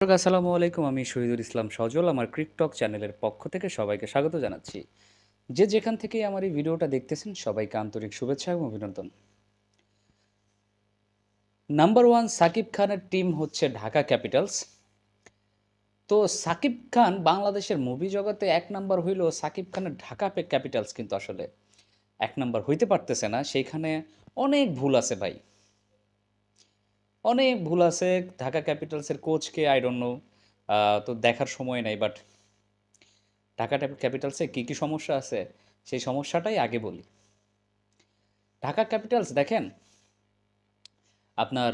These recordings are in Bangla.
আসসালামু আলাইকুম। আমি শহীদুল ইসলাম সজল, আমার ক্রিকটক চ্যানেলের পক্ষ থেকে সবাইকে স্বাগত জানাচ্ছি। যে যেখান থেকে আমার এই ভিডিওটা দেখতেছেন, সবাইকে আন্তরিক শুভেচ্ছা এবং অভিনন্দন। নাম্বার ওয়ান সাকিব খানের টিম হচ্ছে ঢাকা ক্যাপিটালস তো সাকিব খান বাংলাদেশের মুভি জগতে এক নাম্বার হইলেও সাকিব খানের ঢাকা ক্যাপিটালস কিন্তু আসলে এক নাম্বার হইতে পারতেছে না। সেইখানে অনেক ভুল আছে ভাই। অনেক ভুল আছে। ঢাকা ক্যাপিটালসের কোচকে আই ডোন্ট নো তো দেখার সময় নাই বাট ঢাকা ক্যাপিটালসে কী কী সমস্যা আছে, সেই সমস্যাটাই আগে বলি। ঢাকা ক্যাপিটালস দেখেন, আপনার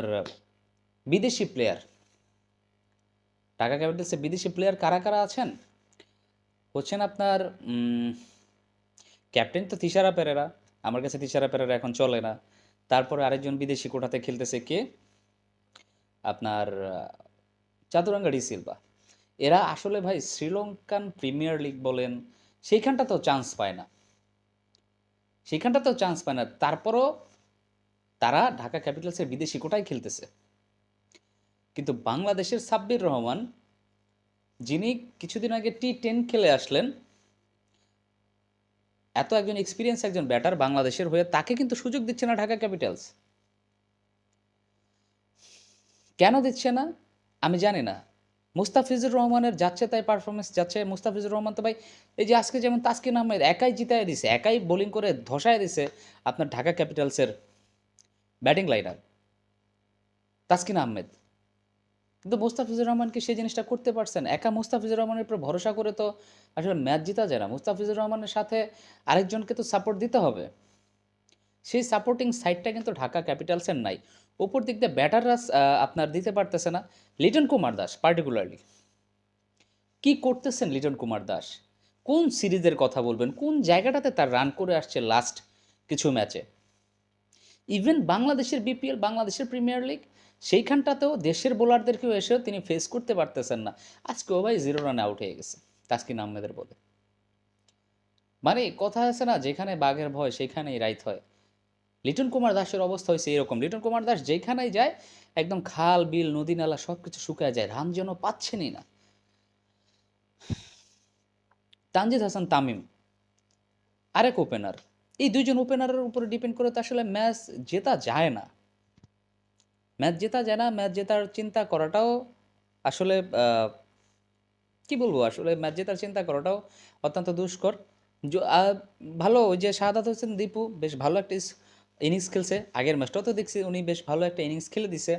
বিদেশি প্লেয়ার ঢাকা ক্যাপিটালসে বিদেশি প্লেয়ার কারা কারা আছেন? হচ্ছেন আপনার ক্যাপ্টেন তো তিশারা পেরেরা, আমার কাছে তিশারা পেরেরা এখন চলে না। তারপরে আরেকজন বিদেশি কোটাতে খেলতেছে কে? আপনার চাতুরাঙ্গাড়ি সিলভা। এরা আসলে ভাই শ্রীলঙ্কান প্রিমিয়ার লিগ বলেন সেইখানটা তো চান্স পায় না। সেইখানটা তো চান্স পায় না। তারপরও তারা ঢাকা ক্যাপিটালসের বিদেশি কোটায় খেলতেছে। কিন্তু বাংলাদেশের সাব্বির রহমান, যিনি কিছুদিন আগে টি টেন খেলে আসলেন, এত একজন এক্সপিরিয়েন্স একজন ব্যাটার বাংলাদেশের হয়ে তাকে কিন্তু সুযোগ দিচ্ছে না ঢাকা ক্যাপিটালস কেন দিচ্ছে না? আমি জানি না। মুস্তাফিজুর রহমানের যাচ্ছে তাই পারফরমেন্স যাচ্ছে। মুস্তাফিজুর রহমান তো ভাই, এই যে আজকে যেমন তাসকিন আহমেদ একাই জিতায় দিছে, একাই বোলিং করে ধসায় দিছে আপনার ঢাকা ক্যাপিটালসের ব্যাটিং লাইনার তাসকিন আহমেদ। কিন্তু মুস্তাফিজুর রহমান কি সেই জিনিসটা করতে পারছেন? একা মুস্তাফিজুর রহমানের উপর ভরসা করে তো আসলে ম্যাচ জিতা যায় না। মুস্তাফিজুর রহমানের সাথে আরেকজনকে তো সাপোর্ট দিতে হবে। সেই সাপোর্টিং সাইডটা কিন্তু ঢাকা ক্যাপিটালসের নাই। উপর দিক দিয়ে ব্যাটাররা আপনার দিতে পারতেছে না। লিটন কুমার দাস পার্টিকুলারলি কি করতেছেন লিটন কুমার দাস? কোন সিরিজের কথা বলবেন? কোন জায়গাটাতে তার রান করে আসছে লাস্ট কিছু ম্যাচে ইভেন বাংলাদেশের বিপিএল বাংলাদেশের প্রিমিয়ার লিগ সেইখানটাতেও দেশের বোলারদেরকেও এসেও তিনি ফেস করতে পারতেছেন না। আজকেও ভাই জিরো রানে আউট হয়ে গেছে। তাসকিন আহমেদের বলে। মানে কথা আছে না, যেখানে বাঘের ভয়, সেখানেই রাইত হয়। লিটন কুমার দাসের অবস্থা হয়েছে এরকম। লিটন কুমার দাস যেখানেই যায়, একদম খাল, বিল, নদী, নালা সব কিছু শুকায় যায়, রান যেন পাচ্ছেনই না। তানজিদ হাসান তামিম, আরেক ওপেনার এই দুইজন ওপেনারের উপরে ডিপেন্ড করে তো আসলে ম্যাচ জেতা যায় না। ম্যাচ জেতা যায় না ম্যাচ জেতার চিন্তা করাটাও আসলে কি বলব? আসলে ম্যাচ জেতার চিন্তা করাটাও অত্যন্ত দুষ্কর। ভালো, ওই যে শাহাদাত হোসেন, দীপু, বেশ ভালো একটা ইনিংস খেলছে, আগের ম্যাচটাও তো দেখছি উনি বেশ ভালো একটা ইনিংস খেলে দিছে।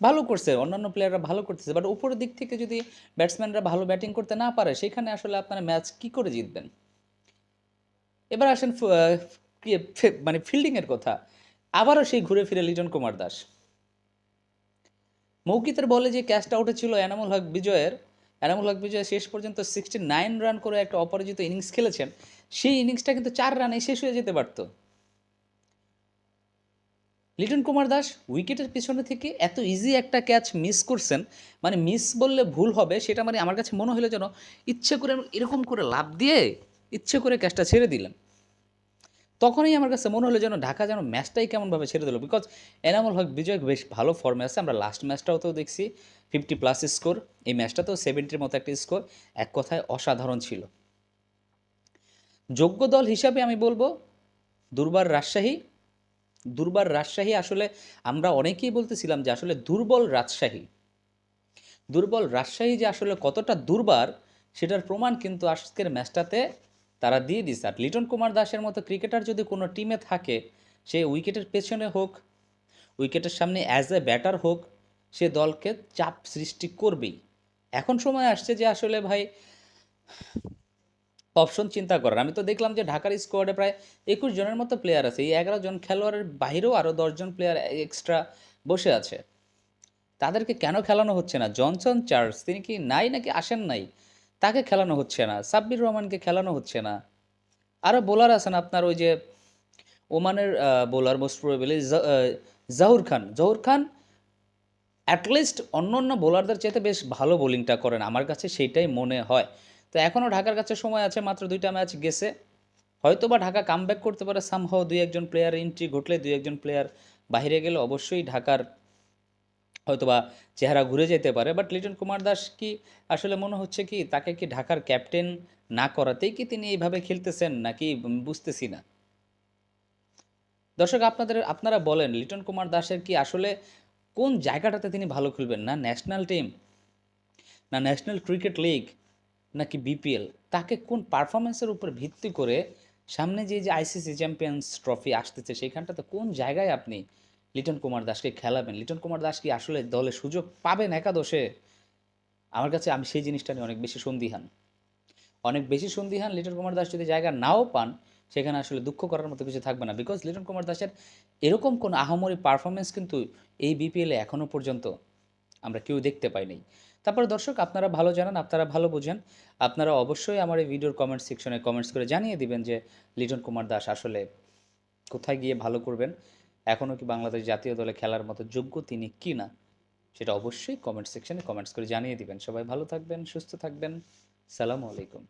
ভালো করছে, অন্যান্য প্লেয়াররা ভালো করতেছে বাট উপরের দিক থেকে যদি ব্যাটসম্যানরা ভালো ব্যাটিং করতে না পারে, সেখানে আসলে আপনারা ম্যাচ কি করে জিতবেন? এবার আসেন মানে ফিল্ডিংয়ের কথা। আবারও সেই ঘুরে ফিরে লিটন কুমার দাস। মৌকিতের বলে যে ক্যাচটা উঠেছিল এনামুল হক বিজয়ের, এনামুল হক বিজয় শেষ পর্যন্ত সিক্সটি নাইন রান করে একটা অপরাজিত ইনিংস খেলেছেন। সেই ইনিংসটা কিন্তু চার রানে শেষ হয়ে যেতে পারতো। লিটন কুমার দাস উইকেটের পিছনে থেকে এত ইজি একটা ক্যাচ মিস করছেন। মানে মিস বললে ভুল হবে, সেটা মানে আমার কাছে মনে হলো যেন ইচ্ছে করে এরকম করে লাভ দিয়ে ইচ্ছে করে ক্যাচটা ছেড়ে দিলেন। তখনই আমার কাছে মনে হলো যেন ঢাকা যেন ম্যাচটাই কেমনভাবে ছেড়ে দিল। বিকজ এনামুল হক বিজয় বেশ ভালো ফর্মে আছে, আমরা লাস্ট ম্যাচটাও তো দেখছি। ফিফটি প্লাস স্কোর এই ম্যাচটাতেও সেভেন্টির মতো একটা স্কোর এক কথায় অসাধারণ ছিল। যোগ্য দল হিসাবে আমি বলব, দুর্বার রাজশাহী দুর্বার রাজশাহী আসলে আমরা অনেকেই বলতেছিলাম যে আসলে দুর্বল রাজশাহী। দুর্বল রাজশাহী যে আসলে কতটা দুর্বার, সেটার প্রমাণ কিন্তু আজকের ম্যাচটাতে তারা দিয়ে দিচ্ছে আর লিটন কুমার দাসের মতো ক্রিকেটার যদি কোনো টিমে থাকে, সে উইকেটের পেছনে হোক, উইকেটের সামনে অ্যাজ এ ব্যাটার হোক, সে দলকে চাপ সৃষ্টি করবেই। এখন সময় আসছে যে আসলে ভাই অপশন চিন্তা করার। আমি তো দেখলাম যে ঢাকার স্কোয়াডে প্রায় একুশ জনের মতো প্লেয়ার আছে। এই এগারো জন খেলোয়াড়ের বাইরেও আরও দশজন প্লেয়ার এক্সট্রা বসে আছে। তাদেরকে কেন খেলানো হচ্ছে না? জনসন চার্লস, তিনি কি নাই নাকি আসেন নাই? তাকে খেলানো হচ্ছে না। সাব্বির রহমানকে খেলানো হচ্ছে না। আরও বোলার আছেন আপনার ওই যে ওমানের bowler most probably Zahoor Khan. Zahoor Khan at least অন্য অন্য বোলারদের চাইতে বেশ ভালো বোলিংটা করেন। আমার কাছে সেইটাই মনে হয়। তো এখনও ঢাকার কাছে সময় আছে মাত্র দুইটা ম্যাচ গেছে। হয়তো বা ঢাকা কামব্যাক করতে পারে সামহাও দুই একজন প্লেয়ার এন্ট্রি ঘটলে দুই একজন প্লেয়ার বাইরে গেলে অবশ্যই ঢাকার হয়তোবা চেহারা ঘুরে যেতে পারে। বাট লিটন কুমার দাস কি আসলে মনে হচ্ছে কি, তাকে কি ঢাকার ক্যাপ্টেন না করাতেই কি তিনি এইভাবে খেলতেছেন নাকি বুঝতেছি না? দর্শক, আপনাদের, আপনারা বলেন, লিটন কুমার দাসের কি আসলে কোন জায়গাটাতে তিনি ভালো খেলবেন? না ন্যাশনাল টিম না ন্যাশনাল ক্রিকেট লিগ নাকি বিপিএল তাকে কোন পারফরমেন্সের উপর ভিত্তি করে সামনে যে যে আইসিসি চ্যাম্পিয়ন্স ট্রফি আসতেছে, সেইখানটাতে কোন জায়গায় আপনি লিটন কুমার দাসকে খেলাবেন? লিটন কুমার দাস কি আসলে দলে সুযোগ পাবেন একাদশে? আমার কাছে, আমি সেই জিনিসটা নিয়ে অনেক বেশি সন্দিহান। অনেক বেশি সন্দিহান লিটন কুমার দাস যদি জায়গা নাও পান, সেখানে আসলে দুঃখ করার মতো কিছু থাকবে না। বিকজ লিটন কুমার দাসের এরকম কোনো আহামরি পারফরমেন্স কিন্তু এই বিপিএলে এখনও পর্যন্ত আমরা কেউ দেখতে পাই নাই। তারপর দর্শক, আপনারা ভালো জানান, আপনারা ভালো বোঝেন। আপনারা অবশ্যই আমার এই ভিডিওর কমেন্ট সেকশনে কমেন্টস করে জানিয়ে দিবেন যে লিটন কুমার দাস আসলে কোথায় গিয়ে ভালো করবেন এখনও কি বাংলাদেশ জাতীয় দলে খেলার মতো যোগ্য তিনি কি না সেটা অবশ্যই কমেন্ট সেকশনে কমেন্টস করে জানিয়ে দিবেন। সবাই ভালো থাকবেন, সুস্থ থাকবেন। সালামু আলাইকুম।